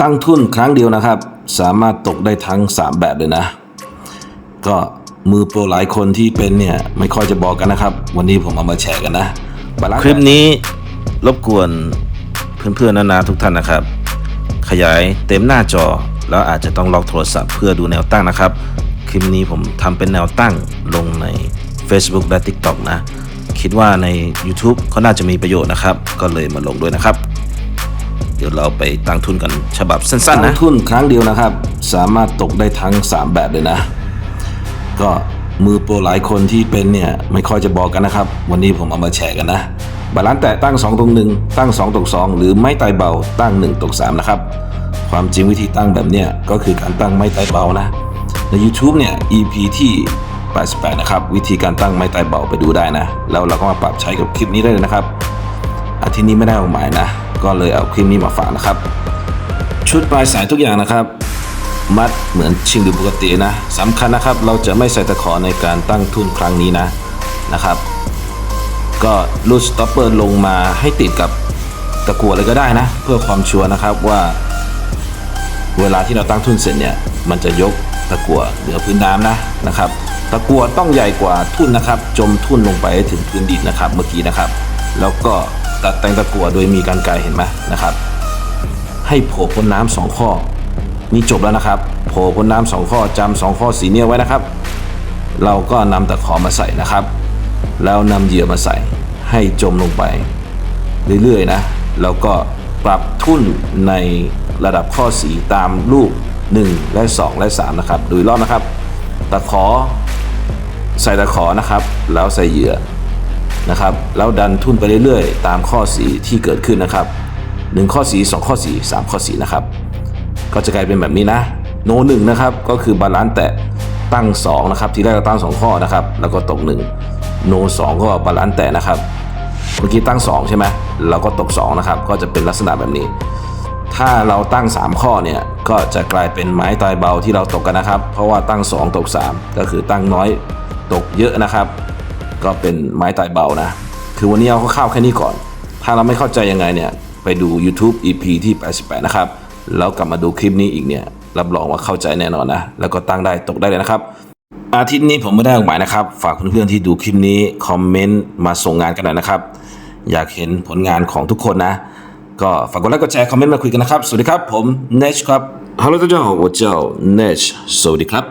ตั้งทุนครั้งเดียวนะครับ สามารถตกได้ทั้ง 3 แบบเลยนะ ก็มือโปรหลายคนที่เป็นเนี่ยไม่ค่อยจะบอกกันนะครับ วันนี้ผมเอามาแชร์กันนะคลิปนี้รบกวนเพื่อนๆนานาทุกท่านนะครับ ขยายเต็มหน้าจอ แล้วอาจจะต้องล็อกโทรศัพท์เพื่อดูแนวตั้งนะครับ คลิปนี้ผมทำเป็นแนวตั้งลงใน Facebook และ TikTok นะ คิดว่าใน YouTube เขาน่าจะมีประโยชน์นะครับ ก็เลยมาลงด้วยนะครับ เดี๋ยวเราไปตั้งทุนกันฉบับสั้นๆตั้นะงทุนครั้งเดียวนะครับ สามารถตกได้ทั้ง 3 แบบเลยนะ ก็มือโปรหลายคนที่เป็นเนี่ยไม่ค่อยจะบอกกันนะครับ วันนี้ผมเอามาแชร์กันนะบาลานซ์แตะตั้ง2ตรง1ตั้ง 2ตก2 หรือไม้ตายเบาตั้ง 1ตก3นะครับ ความจริงวิธีตั้งแบบเนี้ยก็คือการตั้งไม้ตายเบานะ ใน YouTube เนี่ย EP ที่ 88 นะครับ วิธีการตั้งไม้ตายเบาไปดูได้นะ แล้วเราก็มาปรับใช้กับคลิปนี้ได้เลยนะครับอาทิตย์นี้ไม่ได้เอาหมายนะ ก็เลยเอาคลิปนี้มาฝากนะครับ ชุดปลายสายทุกอย่างนะครับ มัดเหมือนชิงดูปกตินะสำคัญนะครับ เราจะไม่ใส่ตะขอในการตั้งทุนครั้งนี้นะนะครับ ก็รูดสต็อปเปอร์ลงมาให้ติดกับตะกั่วเลยก็ได้นะ เพื่อความชัวร์นะครับว่า เวลาที่เราตั้งทุนเสร็จเนี่ยมันจะยกตะกั่วเหนือพื้นน้ำนะนะครับตะกั่วต้องใหญ่กว่าทุนนะครับ จมทุนลงไปถึงพื้นดินนะครับเมื่อกี้นะครับ แล้วก็ ตัดแต่งตะกั่วโดยมีการไกรเห็นไหมนะครับ ให้โผล่พ้นน้ำสองข้อ นี่จบแล้วนะครับ โผล่พ้นน้ำสองข้อจำสองข้อสีเนี่ยไว้นะครับ เราก็นำตะขอมาใส่นะครับ แล้วนำเหยื่อมาใส่ให้จมลงไป เรื่อยๆนะแล้วก็ปรับทุ่นในระดับข้อสีตามรูป1และ 2 และ 3 นะครับดูรอบนะครับ ตะขอ ใส่ตะขอนะครับ แล้วใส่เหยื่อ นะครับแล้วดันทุ่นไปเรื่อยๆ ตามข้อสีที่เกิดขึ้นนะครับ 1 ข้อสี2ข้อสี3ข้อสีนะครับ ก็จะกลายเป็นแบบนี้นะ โนหนึ่งนะครับ ก็คือบาลานซ์แตะตั้ง 2 นะครับ ทีแรกเราตั้ง 2 ข้อนะครับ แล้วก็ตก 1 โน 2 ก็บาลานซ์แตะนะครับ เมื่อกี้ตั้ง 2 ใช่ไหมเราก็ตก 2 นะครับ ก็จะเป็นลักษณะแบบนี้ ถ้าเราตั้ง 3 ข้อเนี่ย ก็จะกลายเป็นไม้ตายเบาที่เราตกกันนะครับ เพราะว่าตั้ง 2 ตก 3 ก็คือตั้งน้อยตกเยอะนะครับ ก็เป็นไม้ตายเบานะ คือวันนี้เอาข้าวแค่นี้ก่อน ถ้าเราไม่เข้าใจยังไงเนี่ย ไปดู YouTube EP ที่ 88 นะครับ แล้วกลับมาดูคลิปนี้อีกเนี่ย รับรองว่าเข้าใจแน่นอนนะ แล้วก็ตั้งได้ตกได้เลยนะครับ อาทิตย์นี้ผมไม่ได้ออกหมายนะครับ ฝากเพื่อนๆที่ดูคลิปนี้คอมเมนต์มาส่งงานกันหน่อยนะครับ อยากเห็นผลงานของทุกคนนะ ก็ฝากกดไลค์กดแชร์คอมเมนต์มาคุยกันนะครับ สวัสดีครับ ผมเนชครับฮัลโหลทุกท่านผมเจ้าเนชสวัสดีครับ